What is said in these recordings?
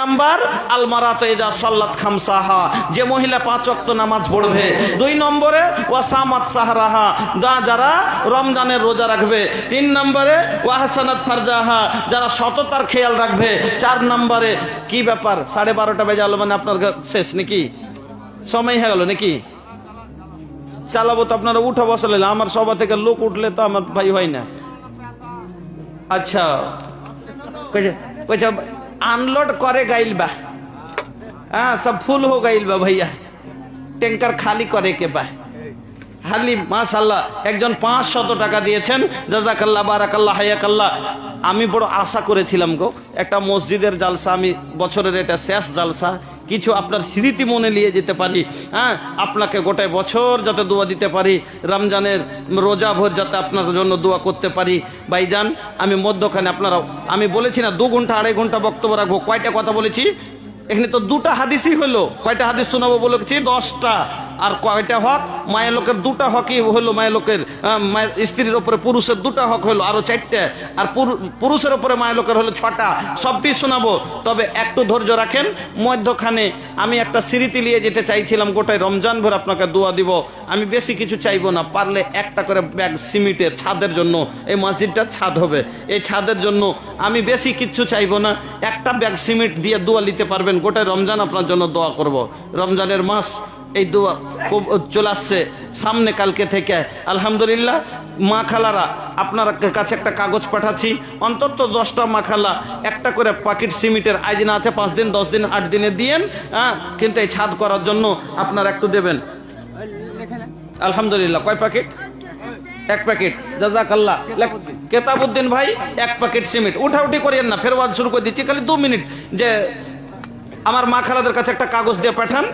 Number, আলমারাত এজা সাল্লাত খামসাহা। যে মহিলা পাঁচ ওয়াক্ত নামাজ পড়বে, দুই নম্বরে, ওয়াসামাত সাহারাহা, দা যারা রমজানের রোজা রাখবে। তিন নম্বরে, ওয়াহসানাত ফারজাহা, যারা সততার খেয়াল রাখবে। চার নম্বরে, কি ব্যাপার? সাড়ে বারোটা বেজে আলো মানে আপনার শেষ নাকি? সময় হয়ে গেল নাকি? চালাবো তো আপনারা, উঠা বসালে আমার সভা থেকে লোক উঠলে তো আমার ভাই হয় না। আচ্ছা। আনলোড করে গাইল বা। হ্যাঁ সব ফুল হো গাইল বা ভাইয়া। ট্যাঙ্কার খালি করে কে বা। হালি মাশাল্লাহ একজন পাঁচ শত টাকা দিয়েছেন। জাজাকাল্লাহ, বারাকাল্লাহ, হায়াকাল্লাহ। আমি বড় আশা করেছিলাম গো। একটা মসজিদের জালসা, আমি বছরের এটা শেষ জালসা। কিছু আপনার স্মৃতি মনে নিয়ে যেতে পারি হ্যাঁ? আপনাকে গোটায় বছর যাতে দোয়া দিতে পারি, রমজানের রোজা ভোর যাতে আপনার জন্য দোয়া করতে পারি। ভাইজান, আমি মধ্যখানে আপনারা, আমি বলেছি না দু ঘণ্টা, আড়াই ঘণ্টা বক্তব্য রাখব। কয়টা কথা বলেছি? এখানে তো দুটা হাদিসই হলো। কয়টা হাদিস শোনাবো বলেছি? দশটা। আর কয়টা হক? মায়ের লোকের দুটা হকই হলো মায়ের লোকের মায়ের স্ত্রীর ওপরে পুরুষের দুটা হক হলো আরও চারটে। আর পুরু- পুরুষের ওপরে মায়ের লোকের হলো ছটা। সবটি শোনাবো। তবে একটু ধৈর্য রাখেন। মধ্যখানে আমি একটা স্মৃতি নিয়ে যেতে চাইছিলাম গোটায় রমজান ভর, আপনাকে দোয়া দিব। আমি বেশি কিছু চাইব না। পারলে একটা করে ব্যাগ সিমেন্টের ছাদের জন্য, এই মসজিদটা ছাদ হবে। এই ছাদের জন্য আমি বেশি কিচ্ছু চাইব না। একটা ব্যাগ সিমেন্ট দিয়ে দোয়া নিতে পারবেন। গোটায় রমজান আপনার জন্য দোয়া করব। রমজানের মাস এই দোয়া খুব চলে আসছে সামনে কালকে থেকে। আলহামদুলিল্লাহ, মা খালারা, আপনার কাছে একটা কাগজ পাঠাচ্ছি। অন্তত দশটা মা খালা, একটা করে পাকিট সিমেন্টের আইজিনা আছে, পাঁচ দিন, দশ দিন, আট দিনে দিয়েন হ্যাঁ কিন্তু এই ছাদ করার জন্য আপনারা একটু দেবেন। আলহামদুলিল্লাহ, কয় প্যাকেট? এক প্যাকেট, জাজাকাল্লাহ। লেখ- কেতাবুদ্দিন ভাই, এক প্যাকেট সিমেন্ট উঠাউঠি করিয়েন না ফের ওয়াজ শুরু করে দিচ্ছি, খালি দু মিনিট। যে আমার মা খালাদের কাছে একটা কাগজ দিয়ে পাঠান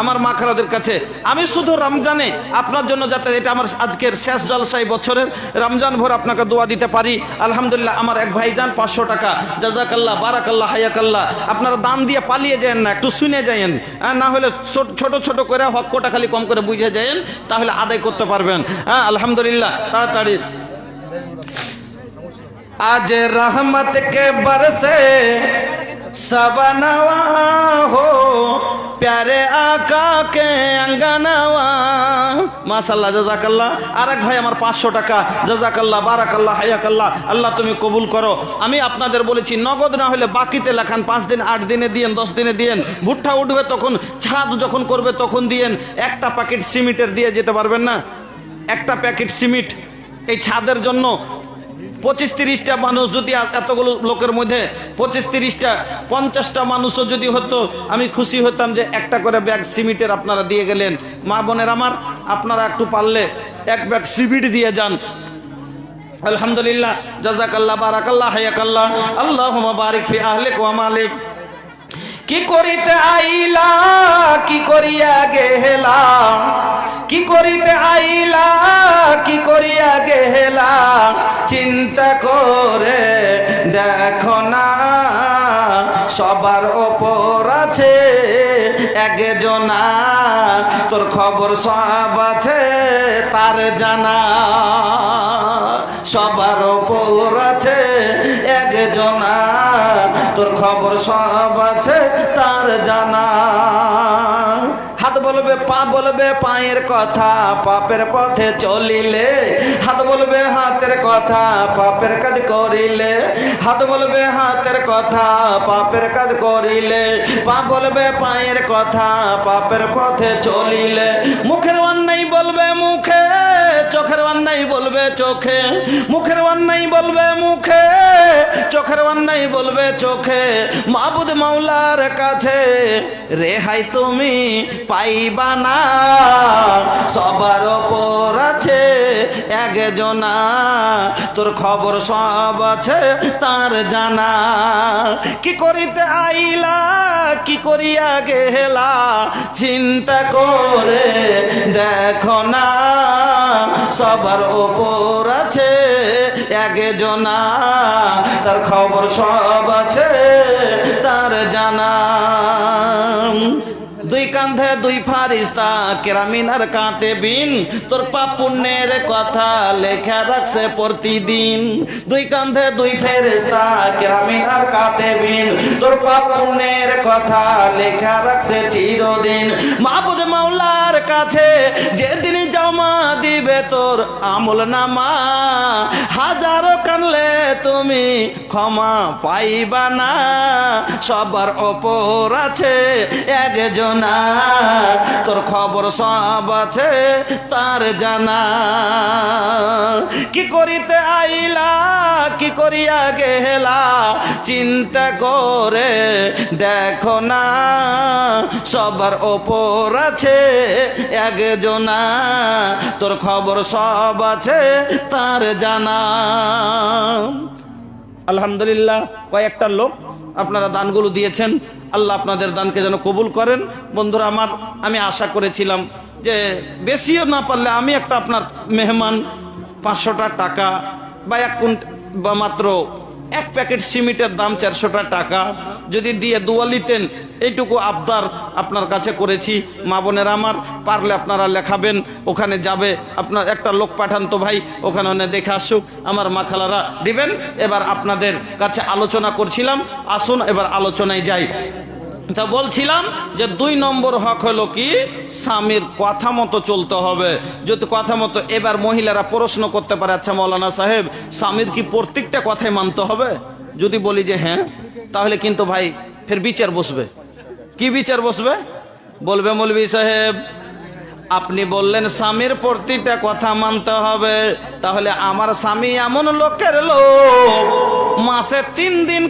আমার মা খালাদের কাছে, আমি শুধু রমজানে আপনার জন্য যাতে এটা আমার আজকের শেষ জলসাই বছরের রমজান ভোর আপনাকে দোয়া দিতে পারি। আলহামদুলিল্লাহ, আমার এক ভাই যান পাঁচশো টাকা জাজাকাল্লা বারাকাল্লা হায়াকাল্লা আপনারা দান দিয়ে পালিয়ে যায়েন না, একটু শুনে যায়েন। হ্যাঁ, না হলে ছোট ছোট করে হকটা খালি কম করে বুঝে যায়েন, তাহলে আদায় করতে পারবেন। হ্যাঁ আলহামদুলিল্লাহ, তাড়াতাড়ি। আজ রহমত কে বরসে সবনওয়া হো প্যারে আকাকে আঙ্গানাওয়া। মাশাল্লাহ জাজাকাল্লাহ। আর এক ভাই আমার পাঁচশো টাকা। জাজাকাল্লাহ, বারাকাল্লাহ, হায়াকাল্লাহ। আল্লাহ তুমি কবুল করো। আমি আপনাদের বলেছি, নগদ না হলে বাকিতে লেখান, পাঁচ দিন, আট দিনে দিয়েন, দশ দিনে দিয়েন। ভুট্টা উঠবে তখন, ছাদ যখন করবে তখন দিয়েন। একটা প্যাকেট সিমেন্টের দিয়ে যেতে পারবেন না? একটা প্যাকেট সিমেন্ট এই ছাদের জন্য পঁচিশ তিরিশটা মানুষ যদি এতগুলো লোকের মধ্যে পঁচিশ তিরিশটা, পঞ্চাশটা মানুষও যদি হতো, আমি খুশি হতাম যে একটা করে ব্যাগ সিমেন্টের আপনারা দিয়ে গেলেন। মা বোনের আমার, আপনারা একটু পারলে এক ব্যাগ সিমেন্ট দিয়ে যান। আলহামদুলিল্লাহ, জাজাকাল্লাহ, বারাকাল্লাহ, হায়াকাল্লাহ আল্লাহ বারিক ফি আহলিক ওয়া মালিক। কি করিতে আইলা, কি করিয়া গেলা কি করিতে আইলা চিন্তা করে দেখো না, সবার ওপর আছে একজনা। তোর খবর সব আছে, তার জানা। সবার ওপর আছে একজনা। তোর খবর সব আছে, তার জানা। বলবে, পা বলবে, পায়ের কথা, পাপের পথে চলিলে। হাত বলবে, হাতের কথা, পাপের কাজ করিলে। হাত বলবে, হাতের কথা, পাপের কাজ করিলে। পা বলবে, পায়ের কথা, পাপের পথে চলিলে। মুখের অন্যায় বলবে মুখে, চোখের অন্যায় বলবে চোখে। মুখের অন্যায় বলবে মুখে, চোখের অন্যায় বলবে চোখে। মাবুদ মাওলার কাছে, রেহাই তুমি পাইবা না। সবার ওপর আছে একজনা। তোর খবর সব আছে, তার জানা। কি করিতে আইলা, কি করিয়া গেলা? চিন্তা করে দেখো না। সবার ওপর আছে একজনা তার খবর সব আছে, তার জানা। দুই কান্ধে দুই ফারিস্তা, কেরামিনার কাঁতে বিন, তোর পাপ পুণ্যের কথা লেখা রাখছে প্রতিদিন। দুই কান্ধে দুই ফেরিস্তা কেরামিনার কাঁতে বিন, তোর পাপ পুণ্যের কথা লেখা রাখছে চিরদিন। মাহবুদ মাওলার কাছে, যেদিন জমা দিবে তোর আমল নামা, হাজারো কানলে তুমি ক্ষমা পাইবা না। সবার অপর আছে একজনা, তোর খবর সব আছে তার জানা। কি করিতে আইলা কি করিয়া গেলা? চিন্তা করে দেখো না, সবার ওপর আছে একজনা। তোর খবর সব আছে, তার জানা। আলহামদুলিল্লাহ, কয়েকটা লোক আপনারা দানগুলো দিয়েছেন। আল্লাহ আপনাদের দানকে যেন কবুল করেন। বন্ধুরা আমার, আমি আশা করেছিলাম যে বেশিও না পারলে আমি একটা আপনার মেহমান পাঁচশোটা টাকা বা এক বা মাত্র এক প্যাকেট সিমেন্টের দাম চারশোটা টাকা। যদি দিয়ে দোয়া নিতেন, এইটুকু আবদার আপনার কাছে করেছি। মা বোনের আমার, পারলে আপনারা লেখাবেন, ওখানে যাবে। আপনার একটা লোক পাঠান তো ভাই, ওখানে ওখানে দেখে আসুক। আমার মা খালারা দিবেন, এবার আপনাদের কাছে আলোচনা করছিলাম। আসুন, এবার আলোচনায় যাই। তা বলছিলাম যে দুই নম্বর হক হলো কি? স্বামীর কথা মতো চলতে হবে। যদি কথা মতো এবার মহিলারা প্রশ্ন করতে পারে আচ্ছা মৌলানা সাহেব, স্বামীর কি প্রত্যেকটা কথাই মানতে হবে? যদি বলি যে হ্যাঁ তাহলে কিন্তু ভাই ফের বিচার বসবে। কি বিচার বসবে? বলবে মৌলভী সাহেব, আপনি বললেন স্বামীর প্রতিটা কথা মানতে হবে। তাহলে আমার স্বামী এমন লোকের লোক, মাসে তিন দিন